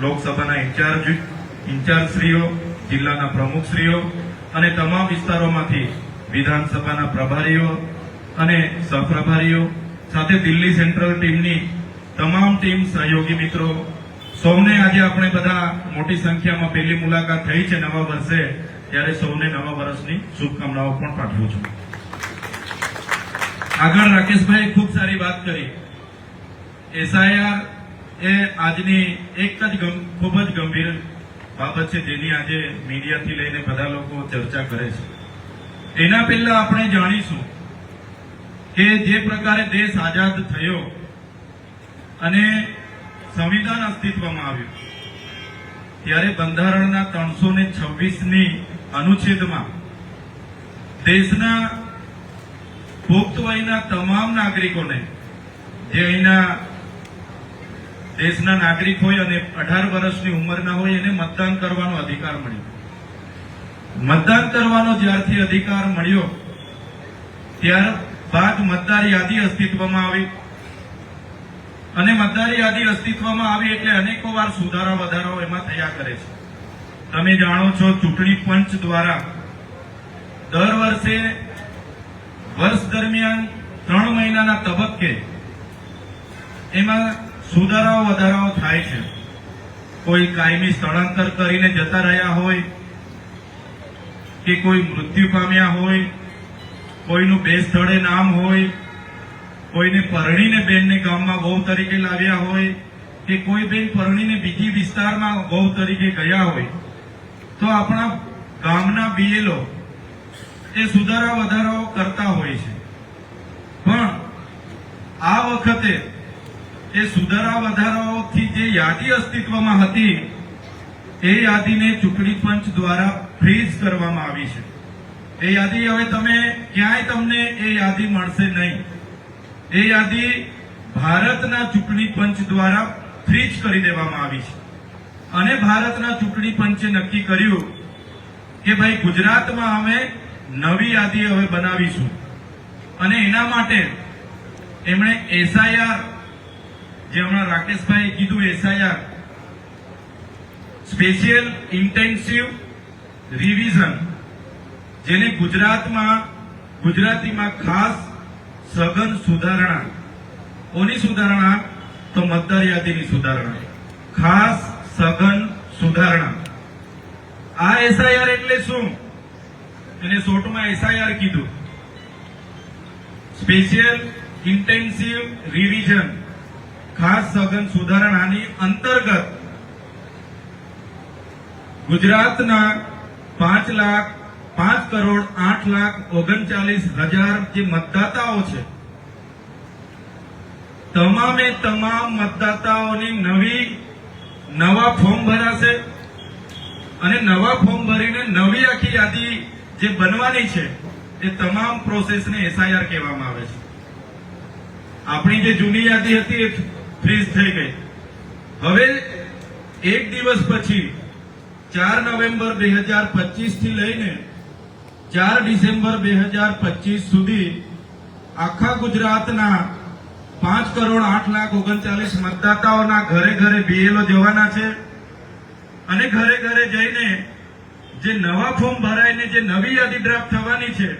લોકસભાના ઇન્ચાર્જ, ઇન્ચાર્જશ્રીઓ, જિલ્લાના પ્રમુખશ્રીઓ અને તમામ વિસ્તારોમાંથી વિધાનસભાના પ્રભારીઓ અને સહપ્રભારીઓ સાથે દિલ્હી સેન્ટ્રલ ટીમની તમામ ટીમ સહયોગી મિત્રો, સૌને આજે આપણે બધા મોટી સંખ્યામાં પહેલી મુલાકાત થઈ છે નવા વર્ષે, ત્યારે સૌને નવા વર્ષની શુભકામનાઓ પણ પાઠવું છું. આગળ રાકેશભાઈ ખૂબ સારી વાત કરી. એસઆઈઆર એ આજની એક જ ખૂબ જ ગંભીર બાબત છે જેની આજે મીડિયાથી લઈને બધા લોકો ચર્ચા કરે છે. એના પહેલા આપણે જાણીશું કે જે પ્રકારે દેશ આઝાદ થયો અને સંવિધાન અસ્તિત્વમાં આવ્યું, ત્યારે બંધારણના ત્રણસો ને છવ્વીસની અનુચ્છેદમાં દેશના પુખ્ત વયના તમામ નાગરિકોને જે અહીંના દેશના નાગરિક હોય અને અઢાર વર્ષની ઉંમરના હોય એને મતદાન કરવાનો અધિકાર મળ્યો. મતદાન કરવાનો જ્યારથી અધિકાર મળ્યો, ત્યારબાદ મતદાર યાદી અસ્તિત્વમાં આવી. અને મતદાર યાદી અસ્તિત્વમાં આવી એટલે અનેકો વાર સુધારા વધારાઓ એમાં થયા કરે છે. તમે જાણો છો ચૂંટણી પંચ દ્વારા દર વર્ષે વર્ષ દરમિયાન ત્રણ મહિનાના તબક્કે એમાં સુધારાઓ, વધારાઓ થાય છે. કોઈ કાયમી સ્થળાંતર કરીને જતા રહ્યા હોય, કે કોઈ મૃત્યુ પામ્યા હોય, કોઈનું બે સ્થળે નામ હોય, કોઈને પરણીને બેનને ગામમાં વહુ તરીકે લાવ્યા હોય, કે કોઈ બેન પરણીને બીજી વિસ્તારમાં વહુ તરીકે ગયા હોય, તો આપણા ગામના બીએલઓ એ સુધારા, વધારાઓ કરતા હોય છે. પણ આ વખતે એ સુધારા વધારાઓથી જે યાદી અસ્તિત્વમાં હતી, એ યાદીને ચૂંટણી પંચ દ્વારા ફ્રીઝ કરવામાં આવી છે. એ યાદી હવે તમે ક્યાંય તમને એ યાદી મળશે નહીં. એ યાદી ભારતના ચૂંટણી પંચ દ્વારા ફ્રીજ કરી દેવામાં આવી છે. અને ભારતના ચૂંટણી પંચે નક્કી કર્યું કે ભાઈ ગુજરાતમાં અમે નવી યાદી હવે બનાવીશું. અને એના માટે એમણે એસઆઈઆર જે હમણાં રાકેશભાઈએ કીધું એસઆઈઆર. સ્પેશિયલ ઇન્ટેન્સિવ રિવિઝન જેને ગુજરાતમાં, ગુજરાતીમાં ખાસ સઘન સુધારણા. કોની સુધારણા? તો મતદાર યાદીની સુધારણા. ખાસ સઘન સુધારણા. આ એસઆઈઆર એટલે શું? એને શોર્ટમાં એસઆઈઆર કીધું. સ્પેશિયલ ઇન્ટેન્સિવ રિવિઝન ખાસ સઘન સુધારણાની અંતર્ગત ગુજરાતના પાંચ લાખ, પાંચ કરોડ આઠ લાખ ઓગણચાલીસ હજાર જે મતદાતાઓ છે, તમામે તમામ મતદાતાઓની નવી, નવા ફોર્મ ભરાશે અને નવા ફોર્મ ભરીને નવી આખી યાદી જે બનવાની છે, એ તમામ પ્રોસેસને એસઆઈઆર કહેવામાં આવે છે. આપણી જે જૂની યાદી હતી એ ફ્રીઝ થઈ ગઈ. હવે એક દિવસ પછી, ચાર નવેમ્બર બે હજાર પચીસથી લઈને ચાર ડિસેમ્બર બે હજાર પચીસ સુધી આખા ગુજરાતના પાંચ કરોડ આઠ લાખ ઓગણચાલીસ મતદાતાઓના ઘરે ઘરે બીએલઓ જવાના છે. અને ઘરે ઘરે જઈને જે નવા ફોર્મ ભરાઈને જે નવી યાદી ડ્રાફ્ટ થવાની છે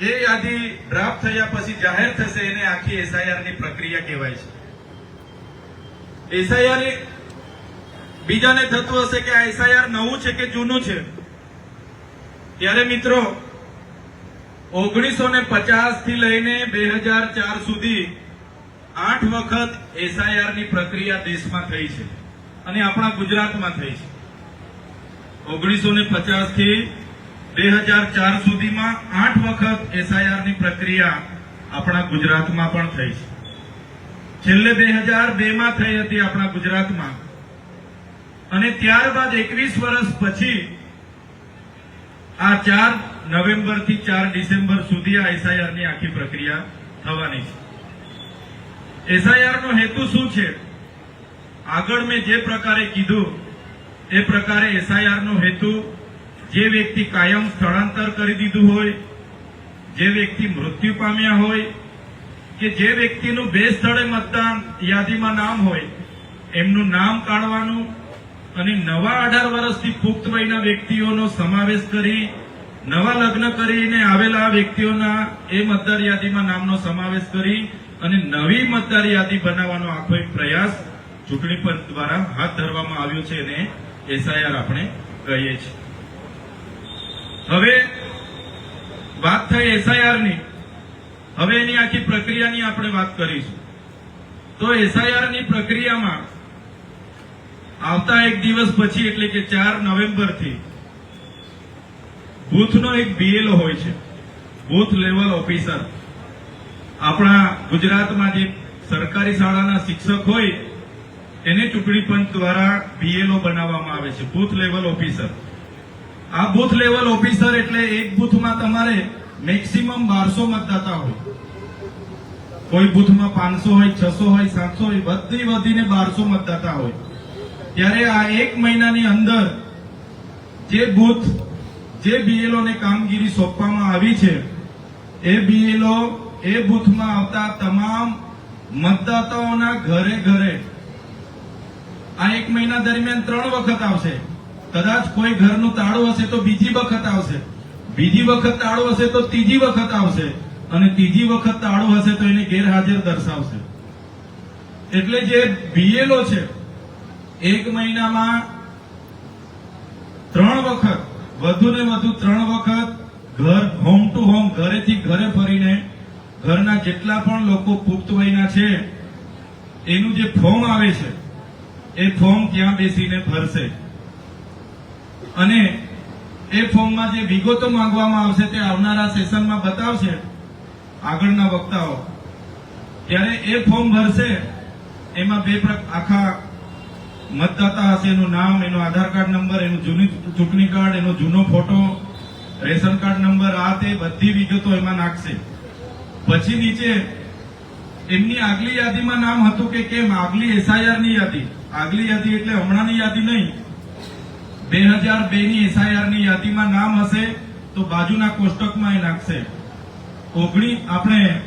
એ યાદી ડ્રાફ્ટ થયા પછી જાહેર થશે એને આખી એસઆઈઆરની પ્રક્રિયા કહેવાય છે. એસઆઈઆર બીજાને થતું હશે કે આ એસઆઈઆર નવું છે કે જૂનું છે? ત્યારે મિત્રો, ઓગણીસો ને પચાસથી લઈને બે હજાર ચાર સુધી આઠ વખત એસઆઈઆરની પ્રક્રિયા દેશમાં થઈ છે અને આપણા ગુજરાતમાં થઈ છે. ઓગણીસો ને પચાસથી બે હજાર ચાર સુધીમાં આઠ વખત આપણા ગુજરાતમાં પણ થઈ છેલ્લે બે હજાર બેમાં ગુજરાતમાં. અને ત્યારબાદ એકવીસ વર્ષ પછી આ ચાર નવેમ્બરથી ચાર ડિસેમ્બર સુધી આ એસઆઈઆરની આખી પ્રક્રિયા થવાની છે. એસઆઈઆર નો હેતુ શું છે? આગળ મેં જે પ્રકારે કીધું, એ પ્રકારે એસઆઈઆર નો હેતુ જે વ્યક્તિ કાયમ સ્થળાંતર કરી દીધું હોય, જે વ્યક્તિ મૃત્યુ પામ્યા હોય, કે જે વ્યક્તિનું બે સ્થળે મતદાન યાદીમાં નામ હોય, એમનું નામ કાઢવાનું અને નવા અઢાર વર્ષથી પુખ્ત વયના વ્યક્તિઓનો સમાવેશ કરી, નવા લગ્ન કરીને આવેલા વ્યક્તિઓના એ મતદાર યાદીમાં નામનો સમાવેશ કરી અને નવી મતદાર યાદી બનાવવાનો આખો એક પ્રયાસ ચૂંટણી પંચ દ્વારા હાથ ધરવામાં આવ્યો છે અને એસઆઈઆર આપણે કહીએ છીએ. હવે વાત થઈ એસઆઈઆરની. હવે એની આખી પ્રક્રિયાની આપણે વાત કરીશું. તો એસઆઈઆરની પ્રક્રિયામાં આવતા એક દિવસ પછી, એટલે કે ચાર નવેમ્બરથી, બુથનો એક બીએલઓ હોય છે. Booth level officer. આપણા ગુજરાતમાં જે સરકારી શાળાના શિક્ષક હોય, એને ચૂંટણી પંચ દ્વારા બીએલઓ બનાવવામાં આવે છે. Booth level officer. આ બૂથ લેવલ ઓફિસર એટલે એક બુથમાં તમારે મેક્સિમમ બારસો મતદાતા હોય. કોઈ બૂથમાં પાંચસો હોય, છસો હોય, સાતસો હોય, બધી વધીને બારસો મતદાતા હોય. ત્યારે આ એક મહિનાની અંદર જે બૂથ જે બીએલઓને કામગીરી સોંપવામાં આવી છે, એ બીએલઓ એ બૂથમાં આવતા તમામ મતદાતાઓના ઘરે ઘરે આ એક મહિના દરમિયાન ત્રણ વખત આવશે. કદાચ કોઈ ઘરનું તાળું હશે તો બીજી વખત આવશે. બીજી વખત તાળું હશે તો ત્રીજી વખત આવશે. અને ત્રીજી વખત તાળું હશે તો એને ગેરહાજર દર્શાવશે. એટલે જે બીએલઓ છે, એક મહિનામાં ત્રણ વખત, વધુ ને વધુ ત્રણ વખત ઘર હોમ ટુ હોમ ઘરેથી ઘરે ફરીને ઘરના જેટલા પણ લોકો પુખ્ત વયના છે, એનું જે ફોર્મ આવે છે, એ ફોર્મ ત્યાં બેસીને ભરશે. અને એ ફોર્મમાં જે વિગતો માંગવામાં આવશે તે આવનારા સેશનમાં બતાવશે આગળના વક્તાઓ. ત્યારે એ ફોર્મ ભરશે, એમાં બે આખા મતદાતા હશે, એનું નામ, એનો આધાર કાર્ડ નંબર, એનું જૂની ચૂંટણી કાર્ડ, એનો જૂનો ફોટો, રેશન કાર્ડ નંબર, આ તે બધી વિગતો એમાં નાખશે. પછી નીચે એમની આગલી યાદીમાં નામ હતું કે કેમ? આગલી એસઆઈઆરની યાદી. આગલી યાદી એટલે હમણાંની યાદી નહીં. બે હજાર બે ની એસઆઈઆરની યાદીમાં નામ હશે, તો બાજુના કોષ્ટકમાં એ નાખશે ઓગણી, આપણે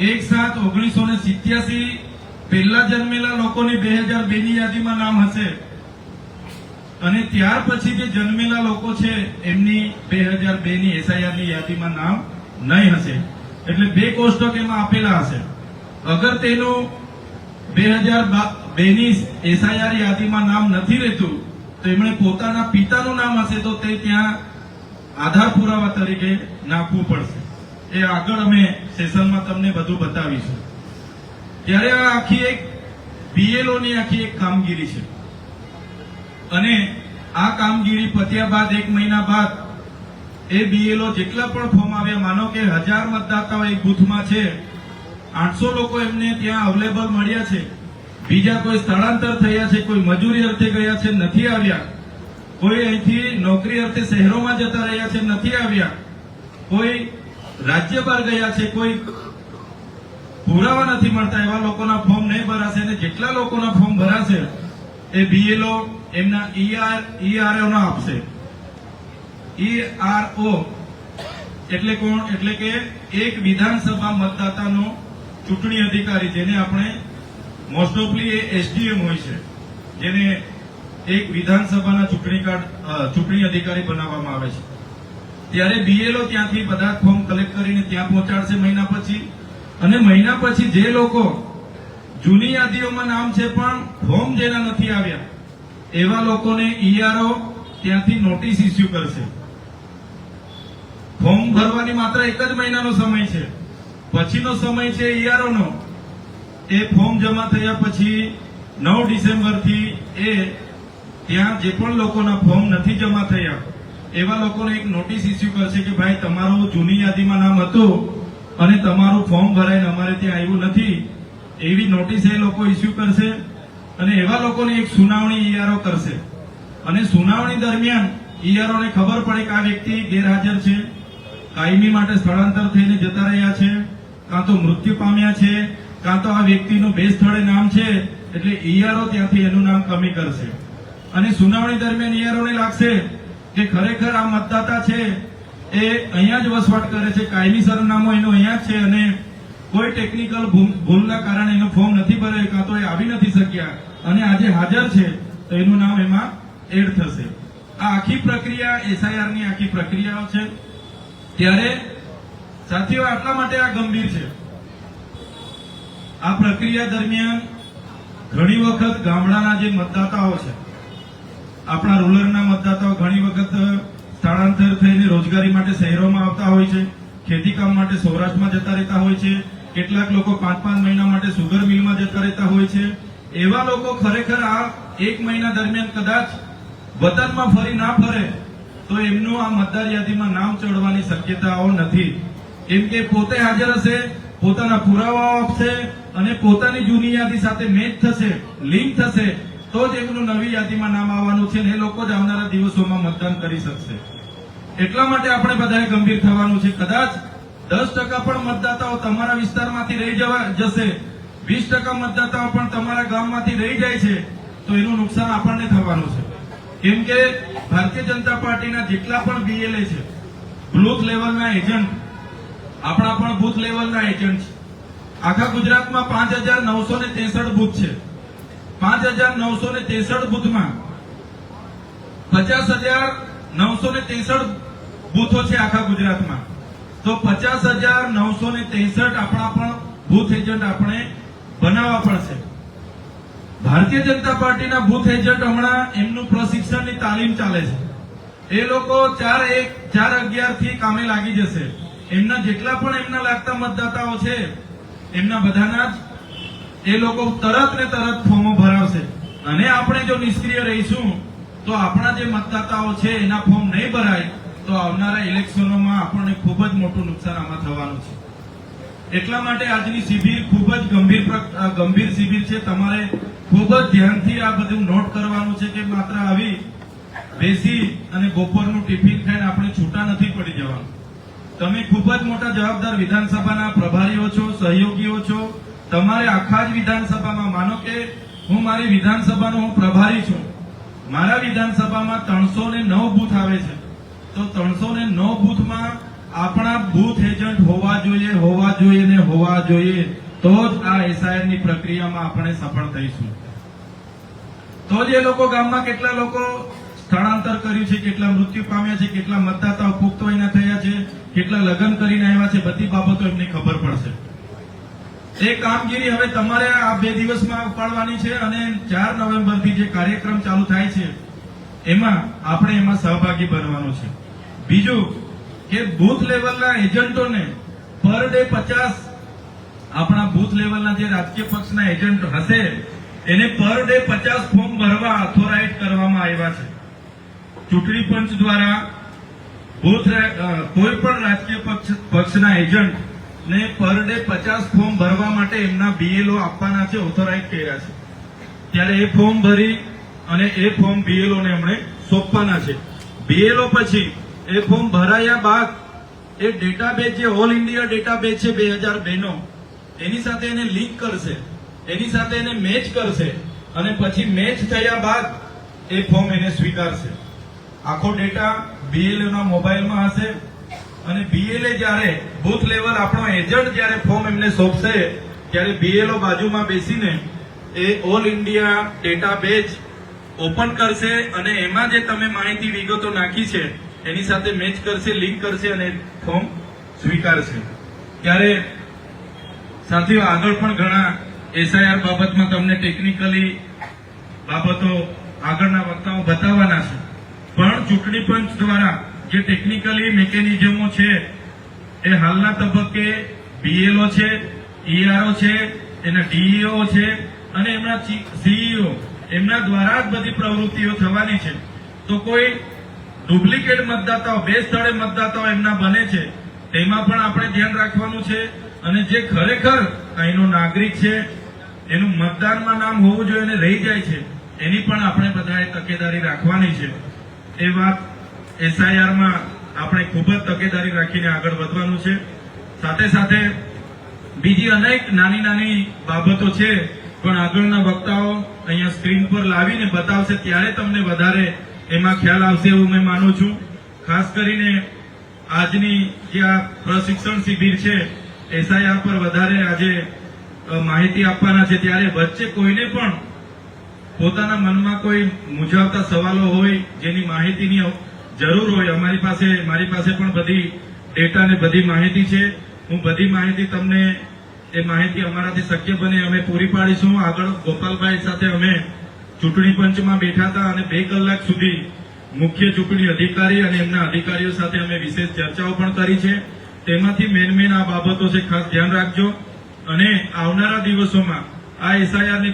એક સાત ઓગણીસો ને સિત્યાસી પહેલા જન્મેલા લોકોની બે હજાર બે ની યાદીમાં નામ હશે. અને ત્યાર પછી જે જન્મેલા લોકો છે, એમની બે હજાર બે ની એસઆઈઆરની યાદીમાં નામ નહીં હશે. એટલે બે કોષ્ટક એમાં આપેલા હશે. અગર તેનું બે હજાર બે ની એસઆઈઆર યાદીમાં નામ નથી રહેતું તો એમણે પોતાના પિતાનું નામ હશે તો તે ત્યાં આધાર પુરાવા તરીકે નાખવું પડશે. એ આગળ અમે સેશનમાં તમને બધું બતાવીશું. ત્યારે આ આખી એક બીએલઓ ની આખી એક કામગીરી છે. અને આ કામગીરી પત્યા બાદ, એક મહિના બાદ એ બીએલઓ જેટલા પણ ફોર્મ આવ્યા, માનો કે હજાર મતદાતાઓ એક બુથમાં છે, આઠસો લોકો એમને ત્યાં અવેલેબલ મળ્યા છે. બીજા કોઈ સ્થળાંતર થયા છે, કોઈ મજૂરી અર્થે ગયા છે, નથી આવ્યા. કોઈ અહીંથી નોકરી અર્થે શહેરોમાં જતા રહ્યા છે, નથી આવ્યા. કોઈ રાજ્ય બહાર ગયા છે, કોઈ પુરાવા નથી મળતા, એવા લોકોના ફોર્મ નહીં ભરાશે અને જેટલા લોકોના ફોર્મ ભરાશે, એ બીએલઓ એમના ઈઆર ઈઆરઓ ના આપશે. ઈઆરઓ એટલે કોણ? એટલે કે એક વિધાનસભા મતદાતાનો ચૂંટણી અધિકારી, જેને આપણે મોસ્ટ ઓફલી એ એસડીએમ હોય છે, જેને એક વિધાનસભાના ચૂંટણી કાર્ડ ચૂંટણી અધિકારી બનાવવામાં આવે છે. ત્યારે બીએલઓ ત્યાંથી બધા ફોર્મ કલેક્ટ કરીને ત્યાં પહોંચાડશે મહિના પછી. અને મહિના પછી જે લોકો જૂની યાદીઓમાં નામ છે પણ ફોર્મ જેના નથી આવ્યા, એવા લોકોને ઈઆરઓ ત્યાંથી નોટિસ ઇસ્યુ કરશે. ફોર્મ ભરવાની માત્ર એક જ મહિનાનો સમય છે. પછીનો સમય છે ઈઆરઓ નો. એ ફોર્મ જમા થયા પછી નવ ડિસેમ્બરથી એ ત્યાં જે પણ લોકોના ફોર્મ નથી જમા થયા, એવા લોકોને એક નોટિસ ઇસ્યુ કરશે કે ભાઈ તમારું જૂની યાદીમાં નામ હતું અને તમારું ફોર્મ ભરાઈને અમારે ત્યાં આવ્યું નથી. એવી નોટિસ એ લોકો ઇસ્યુ કરશે અને એવા લોકોને એક સુનાવણી ઈઆરઓ કરશે. અને સુનાવણી દરમિયાન ઈઆરઓને ખબર પડે કે આ વ્યક્તિ ગેરહાજર છે, કાયમી માટે સ્થળાંતર થઈને જતા રહ્યા છે, કાં તો મૃત્યુ પામ્યા છે કાં તો આ વ્યક્તિનું બે સ્થળે નામ છે, એટલે ઈઆરઓ ત્યાંથી એનું નામ કમી કરશે. અને સુનાવણી દરમિયાન ઈઆરઓને લાગશે કે ખરેખર આ મતદાતા છે, એ અહીંયા જ વસવાટ કરે છે, કાયમી સરનામું એનું અહીંયા જ છે અને કોઈ ટેકનિકલ ભૂલના કારણે એનો ફોર્મ નથી ભરે કાં તો એ આવી નથી શક્યા. અને આજે હાજર છે, તો એનું નામ એમાં એડ થશે. આ આખી પ્રક્રિયા એસઆઈઆરની આખી પ્રક્રિયાઓ છે. ત્યારે, સાથીઓ, આટલા માટે આ ગંભીર છે. આ પ્રક્રિયા દરમિયાન ઘણી વખત ગામડાના જે મતદાતાઓ છે, આપણા રૂરલના મતદાતાઓ ઘણી વખત સ્થળાંતર થઈને રોજગારી માટે શહેરોમાં આવતા હોય છે ખેતીકામ માટે સૌરાષ્ટ્રમાં જતા રહેતા હોય છે, કેટલાક લોકો પાંચ પાંચ મહિના માટે સુગર મિલમાં જતા રહેતા હોય છે, એવા લોકો ખરેખર આ એક મહિના દરમિયાન કદાચ વતનમાં ફરી ના ફરે, તો એમનું આ મતદાર યાદીમાં નામ ચડવાની શક્યતાઓ નથી. કેમ કે પોતે હાજર હશે, પોતાના પુરાવાઓ આપશે અને પોતાની જૂની યાદી સાથે મેચ થશે લિંક થશે, તો જ એમનું નવી યાદીમાં નામ આવવાનું છે ને એ લોકો જ આવનારા દિવસોમાં મતદાન કરી શકશે. એટલા માટે આપણે બધાએ ગંભીર થવાનું છે. કદાચ દસ ટકા પણ મતદાતાઓ તમારા વિસ્તારમાંથી રહી જવા જશે. વીસ ટકા મતદાતાઓ પણ તમારા ગામમાંથી રહી જાય છે, તો એનું નુકસાન આપણને થવાનું છે. કેમ કે ભારતીય જનતા પાર્ટીના જેટલા પણ બીએલએ છે બુથ લેવલના એજન્ટ આપણા પણ બુથ લેવલના એજન્ટ છે. આખા ગુજરાતમાં પાંચ હજાર નવસો ને ત્રેસઠ બુથ છે. પાંચ હજાર નવસો ને ત્રેસઠ બુથમાં પચાસ હજાર નવસો ને ત્રેસઠ બુથો છે આખા ગુજરાતમાં. તો પચાસ હજાર નવસો ને ત્રેસઠ આપણા પણ બુથ એજન્ટ આપણે બનાવવા પડશે. ભારતીય જનતા પાર્ટીના બુથ એજન્ટ હમણાં એમનું પ્રશિક્ષણની તાલીમ ચાલે છે. એ લોકો ચાર એક, ચાર અગિયારથી કામે લાગી જશે. એમના જેટલા પણ એમના લાગતા મતદાતાઓ છે એમના બધાના જ એ લોકો તરત ને તરત ફોર્મો ભરાવશે. અને આપણે જો નિષ્ક્રિય રહીશું, તો આપણા જે મતદાતાઓ છે, એના ફોર્મ નહીં ભરાય, તો આવનારા ઇલેક્શનોમાં આપણને ખૂબ જ મોટું નુકસાન આમાં થવાનું છે. એટલા માટે આજની શિબિર ખૂબ જ ગંભીર ગંભીર શિબિર છે. તમારે ખૂબ જ ધ્યાનથી આ બધું નોટ કરવાનું છે કે માત્ર આવી બેસી અને બપોરનું ટિફિન ખાઈને આપણે છૂટા નથી પડી જવાનું. તમે ખૂબ જ મોટા જવાબદાર વિધાનસભાના પ્રભારીઓ છો, સહયોગીઓ છો. તમારે આખા જ વિધાનસભામાં, માનો કે હું મારી વિધાનસભાનો હું પ્રભારી છું. મારા વિધાનસભામાં ત્રણસો ને નવ બૂથ આવે છે. તો ત્રણસો ને નવ બૂથમાં આપણા બૂથ એજન્ટ હોવા જોઈએ હોવા જોઈએ ને હોવા જોઈએ. તો જ આ એસઆઈઆરની પ્રક્રિયામાં આપણે સફળ થઈશું. તો જ એ લોકો ગામમાં કેટલા લોકો સ્થળાંતર કર્યું છે, કેટલા મૃત્યુ પામ્યા છે, કેટલા મતદાતાઓ પુખ્ત વયના થયા છે, કેટલા લગ્ન કરીને આવ્યા છે, બધી બાબતો એમને ખબર પડશે. એ કામગીરી હવે તમારે આ બે દિવસમાં ઉપાડવાની છે અને ચાર નવેમ્બરથી જે કાર્યક્રમ ચાલુ થાય છે, એમાં આપણે એમાં સહભાગી બનવાનું છે. બીજું કે બુથ લેવલના એજન્ટોને પર ડે પચાસ આપણા બુથ લેવલના જે રાજકીય પક્ષના એજન્ટ હશે, એને પર ડે પચાસ ફોર્મ ભરવા ઓથોરાઇઝ કરવામાં આવ્યા છે. ચૂંટણી પંચ દ્વારા કોઈ પણ રાજકીય પક્ષ, પક્ષના એજન્ટ ને પર ડે પચાસ ફોર્મ ભરવા માટે એમના બીએલઓ આપવાના છે ઓથોરાઇઝ કર્યા છે. ત્યારે એ ફોર્મ ભરી અને એ ફોર્મ બીએલઓને એમણે સોંપવાના છે. બીએલઓ પછી એ ફોર્મ ભરાયા બાદ એ ડેટાબેઝ જે ઓલ ઇન્ડિયા ડેટાબેઝ છે બે હજાર બેનો, એની સાથે એને લિંક કરશે. એની સાથે એને મેચ કરશે. અને પછી મેચ થયા બાદ એ ફોર્મ એને સ્વીકારશે. આખો ડેટા બીએલએ ના મોબાઈલમાં હશે અને બીએલએ જ્યારે બુથ લેવલ આપણો એજન્ટ જ્યારે ફોર્મ એમને સોંપશે, ત્યારે બીએલઓ બાજુમાં બેસીને એ all India data batch open કરશે અને એમાં જે તમે માહિતી વિગતો નાખી છે, એની સાથે મેચ કરશે લિંક કરશે અને ફોર્મ સ્વીકારશે. ત્યારે સાથીઓ, આગળ પણ ઘણા એસઆઈઆર બાબતમાં તમને ટેકનિકલી બાબતો આગળના વક્તાઓ બતાવવાના છે. પણ ચૂંટણી પંચ દ્વારા જે ટેકનિકલી મિકેનિઝમો છે, એ હાલના તબક્કે બીએલઓ છે ઈઆરઓ છે, એના ડીઈઓ છે, અને એમના સીઈઓ એમના દ્વારા જ બધી પ્રવૃત્તિઓ થવાની છે. તો કોઈ ડુપ્લિકેટ મતદાતાઓ, બે સ્થળે મતદાતાઓ એમના બને છે, તેમાં પણ આપણે ધ્યાન રાખવાનું છે. અને જે ખરેખર અહીંનો નાગરિક છે, એનું મતદાનમાં નામ હોવું જોઈએ અને રહી જાય છે, એની પણ આપણે બધાએ તકેદારી રાખવાની છે. એ વાત એસઆઈઆરમાં આપણે ખૂબ જ તકેદારી રાખીને આગળ વધવાનું છે. સાથે સાથે બીજી અનેક નાની નાની બાબતો છે, પણ આગળના વક્તાઓ અહીંયા સ્ક્રીન પર લાવીને બતાવશે, ત્યારે તમને વધારે એમાં ખ્યાલ આવશે એવું મેં માનું છું. ખાસ કરીને આજની જે આ પ્રશિક્ષણ શિબિર છે એસઆઈઆર પર વધારે આજે માહિતી આપવાના છે, ત્યારે વચ્ચે કોઈને પણ પોતાના મનમાં કોઈ મૂંઝાવતા સવાલો હોય, જેની માહિતીની જરૂર હોય, અમારી પાસે, મારી પાસે પણ બધી ડેટા ને બધી માહિતી છે. હું બધી માહિતી તમને, એ માહિતી અમારાથી શક્ય બને અમે પૂરી પાડીશું. આગળ ગોપાલભાઈ સાથે અમે ચૂંટણી પંચમાં બેઠા હતા અને બે કલાક સુધી મુખ્ય ચૂંટણી અધિકારી અને એમના અધિકારીઓ સાથે અમે વિશેષ ચર્ચાઓ પણ કરી છે. તેમાંથી મેન મેન આ બાબતો છે, ખાસ ધ્યાન રાખજો. અને આવનારા દિવસોમાં આ એસઆઈઆરની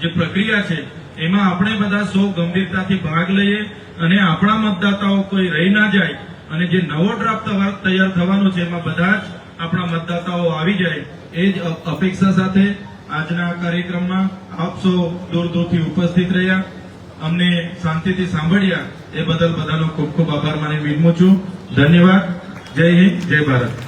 જે પ્રક્રિયા છે, એમાં આપણે બધા સૌ ગંભીરતાથી ભાગ લઈએ અને આપણા મતદાતાઓ કોઈ રહી ના જાય અને જે નવો ડ્રાફ્ટ તૈયાર- થવાનો છે, એમાં બધા જ આપણા મતદાતાઓ આવી જાય, એ જ અપેક્ષા સાથે આજના કાર્યક્રમમાં આપ સૌ દૂર દૂરથી ઉપસ્થિત રહ્યા. અમને શાંતિથી સાંભળ્યા, એ બદલ બધાનો ખૂબ ખૂબ આભાર. માની વિનમું છું. ધન્યવાદ. જય હિન્દ, જય ભારત.